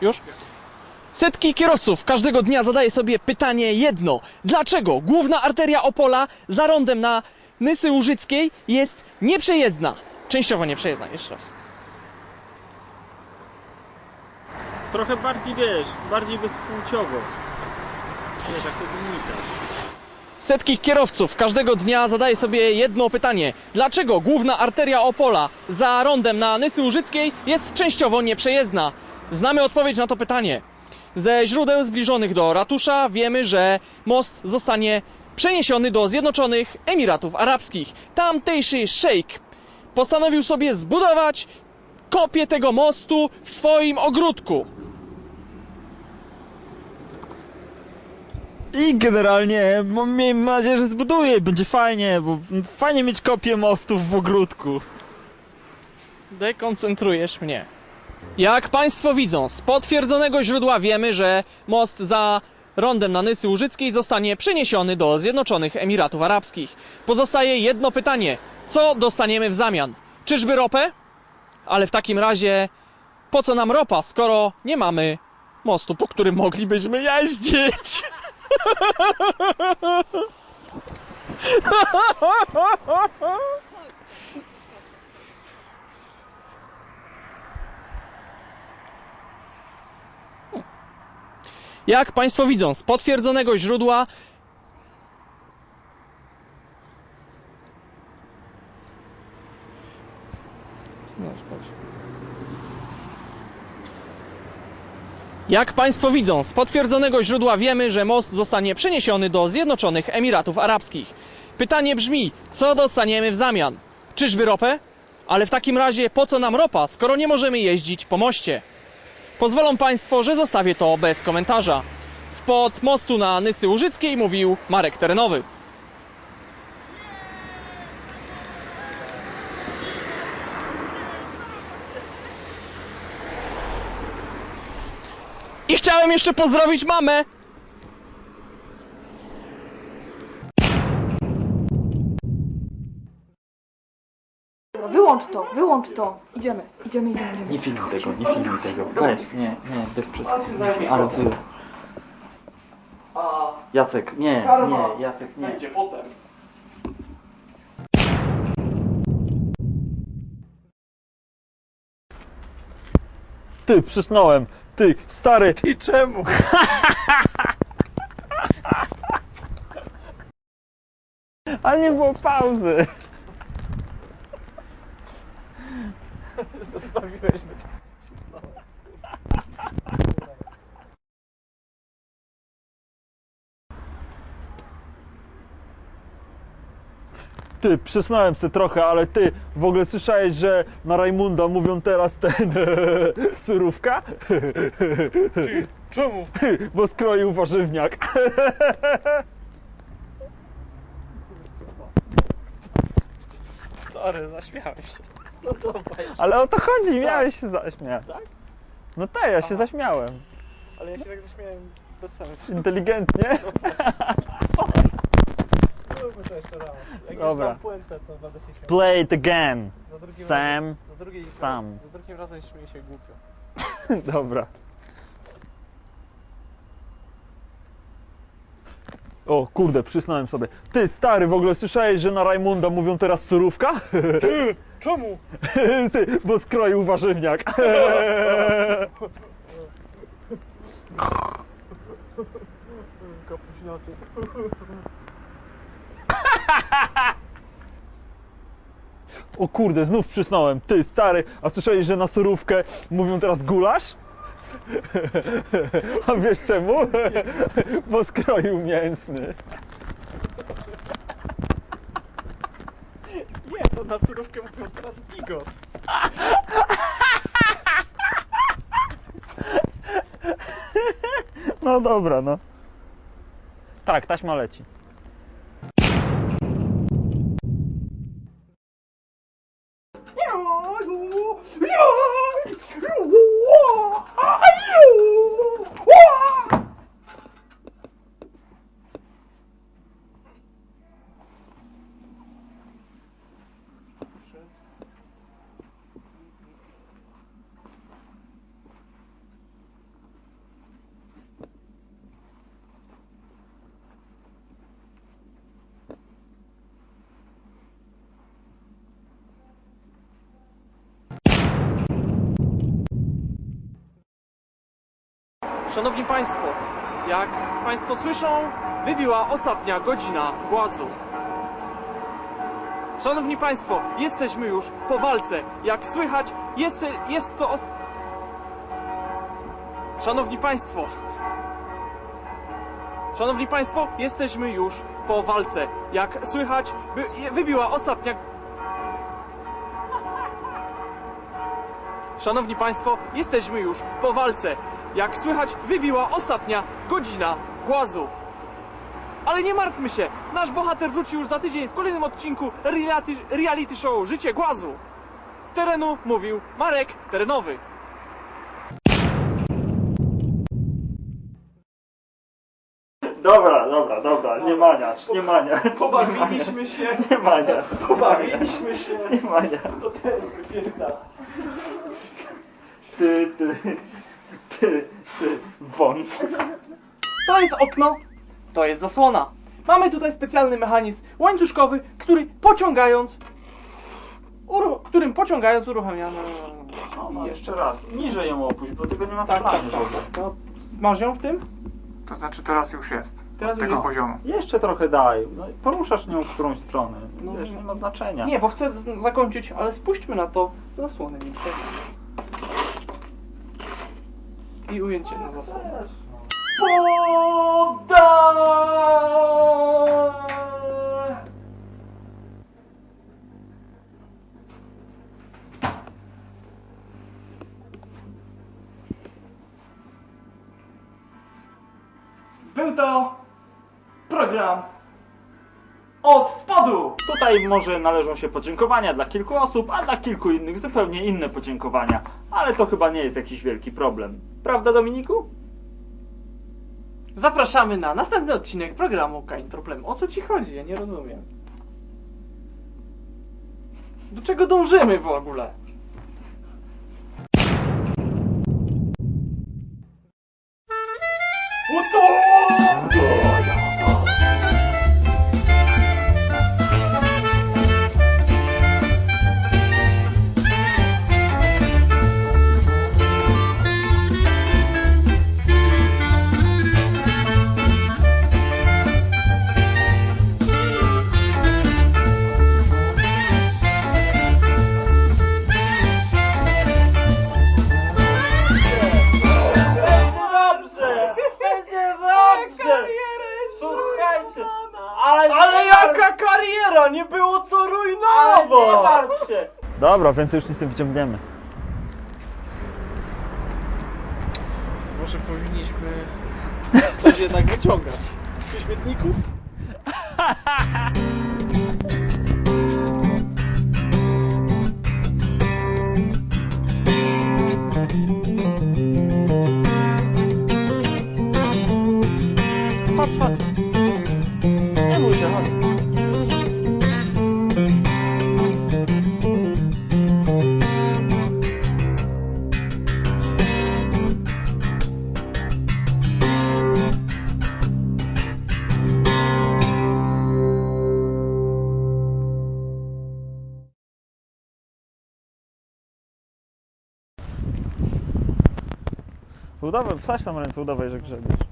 Już? Setki kierowców każdego dnia zadaje sobie pytanie jedno. Dlaczego główna arteria Opola za rondem na Nysy Łużyckiej jest nieprzejezdna? Częściowo nieprzejezdna, jeszcze raz. Trochę bardziej, wiesz, bardziej bezpłciowo. Wiesz, jak to dziennikarz. Setki kierowców każdego dnia zadaje sobie jedno pytanie. Dlaczego główna arteria Opola za rondem na Nysy Łużyckiej jest częściowo nieprzejezdna? Znamy odpowiedź na to pytanie. Ze źródeł zbliżonych do ratusza wiemy, że most zostanie przeniesiony do Zjednoczonych Emiratów Arabskich. Tamtejszy szejk postanowił sobie zbudować kopię tego mostu w swoim ogródku. I generalnie mam- miejmy nadzieję, że zbuduje, będzie fajnie, bo fajnie mieć kopię mostów w ogródku. Dekoncentrujesz mnie. Jak Państwo widzą, z potwierdzonego źródła wiemy, że most za rondem na Nysy Łużyckiej zostanie przeniesiony do Zjednoczonych Emiratów Arabskich. Pozostaje jedno pytanie. Co dostaniemy w zamian? Czyżby ropę? Ale w takim razie po co nam ropa, skoro nie mamy mostu, po którym moglibyśmy jeździć? Jak Państwo widzą, z potwierdzonego źródła Jak Państwo widzą, z potwierdzonego źródła wiemy, że most zostanie przeniesiony do Zjednoczonych Emiratów Arabskich. Pytanie brzmi, co dostaniemy w zamian? Czyżby ropę? Ale w takim razie po co nam ropa, skoro nie możemy jeździć po moście? Pozwolą Państwo, że zostawię to bez komentarza. Spod mostu na Nysy Łużyckiej mówił Marek Terenowy. I chciałem jeszcze pozdrowić mamę. Dobra, Wyłącz to. Idziemy, idziemy, idziemy, idziemy. Nie filmuj tego, nie filmuj tego. Weź, nie, nie, bez przesady. Ale ty... Jacek, nie, nie, Jacek, nie. Będzie potem. Ty, przysnąłem. Ty, stary. I czemu? Ale nie było pauzy. Zostawiłeś mnie tak cisnąłem. Ty, przysnąłem się trochę, ale ty w ogóle słyszałeś, że na Rajmunda mówią teraz ten surówka? Czemu? Bo skroił warzywniak. Sorry, zaśmiałem się. No dobra, Ale o to chodzi, miałeś się zaśmiać. Tak? No tak, ja się zaśmiałem. ale ja się tak zaśmiałem bez sensu. Inteligentnie. Zróbmy to jeszcze raz. Jak Dobra. już znam puentę, to będę się śmiał. Play it again. Za drugim Sam. Razem, za, drugiej, Sam. za drugim razem śmieję się głupio. Dobra. O kurde, przysnąłem sobie. Ty stary, w ogóle słyszałeś, że na Rajmunda mówią teraz surówka? Czemu? Bo skroił warzywniak. O kurde, znów przysnąłem. Ty stary, a słyszałeś, że na surówkę mówią teraz gulasz? A wiesz czemu? Bo skroił mięsny. To na surówkę mówią teraz bigos. No dobra, no. Tak, taśma leci. Szanowni Państwo, jak Państwo słyszą, wybiła ostatnia godzina głazu. Szanowni Państwo, jesteśmy już po walce. Jak słychać, jest, jest to... Szanowni Państwo, Szanowni Państwo, jesteśmy już po walce. Jak słychać, wy, wybiła ostatnia... Szanowni Państwo, jesteśmy już po walce. Jak słychać, wybiła ostatnia godzina głazu. Ale nie martwmy się, nasz bohater wróci już za tydzień w kolejnym odcinku reality, reality show Życie Głazu. Z terenu mówił Marek Terenowy. Dobra, dobra, dobra, nie maniacz, nie maniacz. Pobawiliśmy się, Nie maniacz. pobawiliśmy się. Nie maniacz. To teraz wypierdala. Ty, ty, ty, ty, won. To jest okno, to jest zasłona. Mamy tutaj specjalny mechanizm łańcuszkowy, który pociągając, uru, którym pociągając uruchamiamy. No, jeszcze raz, niżej ją opuść, bo tego nie ma w Tak, planie tak. ogóle. To masz ją w tym? To znaczy teraz już jest. Teraz już tego jest. poziomu. Jeszcze trochę daj, no, i poruszasz nią w którąś stronę. No, Wiesz, nie ma znaczenia. Nie, bo chcę z- zakończyć, ale spójrzmy na to zasłonę milczenia. I ujęcie na zasłonę. Od spodu. Tutaj może należą się podziękowania dla kilku osób, a dla kilku innych zupełnie inne podziękowania. Ale to chyba nie jest jakiś wielki problem. Prawda, Dominiku? Zapraszamy na następny odcinek programu Kain Problem. O co ci chodzi? Ja nie rozumiem. Do czego dążymy w ogóle? Dobra, więcej już nic nie wyciągniemy. Może powinniśmy coś jednak wyciągać. Przy śmietniku? Chodź, chodź. Udawaj, wsadź tam ręce, udawaj, że grzebiesz.